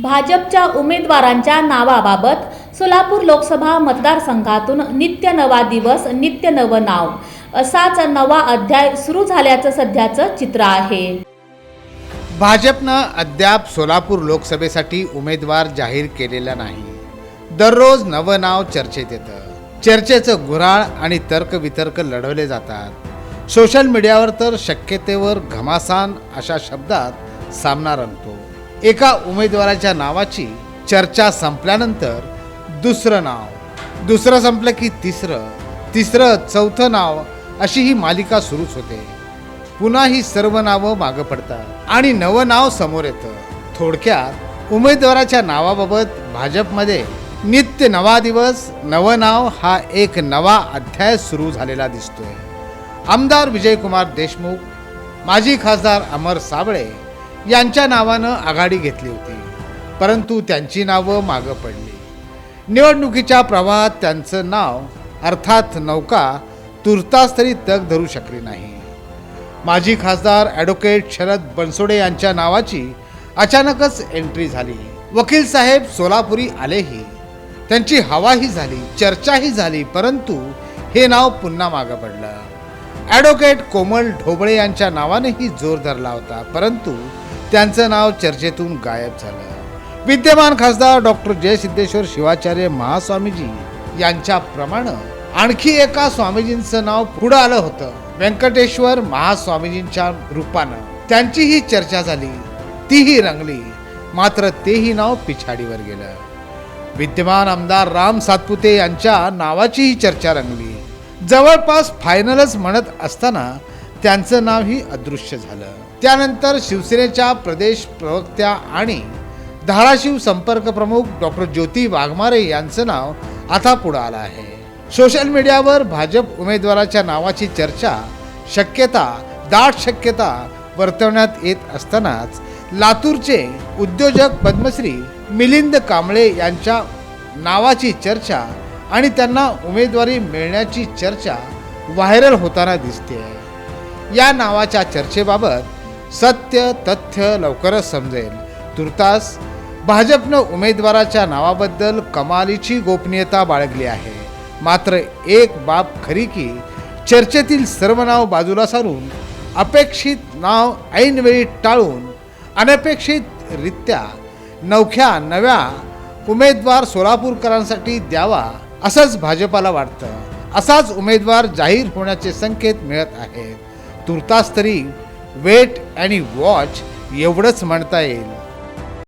भाजपच्या उमेदवारांच्या नावाबाबत सोलापूर लोकसभा मतदारसंघातून नित्य नवा दिवस नित्य नवं नाव. असाच नवा अध्याय सुरू झाल्याचं सध्याचं चित्र आहे. भाजपनं अद्याप सोलापूर लोकसभेसाठी उमेदवार जाहीर केलेला नाही. दररोज नवं नाव चर्चेत येतं. चर्चेचं गुराळ आणि तर्कवितर्क लढवले जातात. सोशल मीडियावर तर शक्यतेवर घमासान अशा शब्दात सामना रंगतो. एका उमेदवाराच्या नावाची चर्चा संपल्यानंतर दुसरं नाव दुसरं संपलं की तिसरं तिसरं चौथं नाव अशी ही मालिका सुरूच होते. पुन्हा ही सर्व नावं मागं पडतात आणि नवं नाव समोर येतं. थोडक्यात उमेदवाराच्या नावाबाबत भाजपमध्ये नित्य नवा दिवस नवं नाव हा एक नवा अध्याय सुरू झालेला दिसतोय. आमदार विजयकुमार देशमुख माजी खासदार अमर साबळे यांच्या नावानं आघाडी घेतली होती. परंतु त्यांची नावं मागं पडली. निवडणुकीच्या प्रवाहात त्यांचं नाव अर्थात नौका तुर्तास तरी तग धरू शकली नाही. माजी खासदार ॲडव्होकेट शरद बनसोडे यांच्या नावाची अचानकच एंट्री झाली. वकील साहेब सोलापुरी आलेही. त्यांची हवाही झाली चर्चाही झाली परंतु हे नाव पुन्हा मागं पडलं. ॲडव्होकेट कोमल ढोबळे यांच्या नावानेही जोर धरला होता परंतु त्यांचं नाव चर्चेतून गायब झालं. विद्यमान खासदार डॉक्टर जयसिद्धेश्वर शिवाचार्य महास्वामीजी यांच्याप्रमाणे आणखी एका स्वामीजींचं नाव पुढं आलं होतं. व्यंकटेश्वर महास्वामीजींच्या रूपानं त्यांचीही चर्चा झाली. तीही रंगली. मात्र तेही नाव पिछाडीवर गेलं. विद्यमान आमदार राम सातपुते यांच्या नावाचीही चर्चा रंगली. जवळपास फायनलच म्हणत असताना त्यांचं नावही अदृश्य झालं. त्यानंतर शिवसेनेच्या प्रदेश प्रवक्त्या आणि धाराशिव संपर्क प्रमुख डॉक्टर ज्योती वाघमारे यांचं नाव आता पुढं आलं आहे. सोशल मीडियावर भाजप उमेदवाराच्या नावाची चर्चा शक्यता दाट शक्यता वर्तवण्यात येत असतानाच लातूरचे उद्योजक पद्मश्री मिलिंद कांबळे यांच्या नावाची चर्चा आणि त्यांना उमेदवारी मिळण्याची चर्चा व्हायरल होताना दिसते आहे या नावाच्या चर्चेबाबत सत्य तथ्य लवकरच समजेल. तुर्तास भाजपनं उमेदवाराच्या नावाबद्दल कमालीची गोपनीयता बाळगली आहे. मात्र एक बाब खरी की चर्चेतील सर्व नाव बाजूला सारून अपेक्षित नाव ऐनवेळी टाळून अनपेक्षितरित्या नवख्या नव्या उमेदवार सोलापूरकरांसाठी द्यावा असंच भाजपाला वाटतं. असाच उमेदवार जाहीर होण्याचे संकेत मिळत आहेत. तुर्तास तरी वेट आणि वॉच एवढंच म्हणता येईल.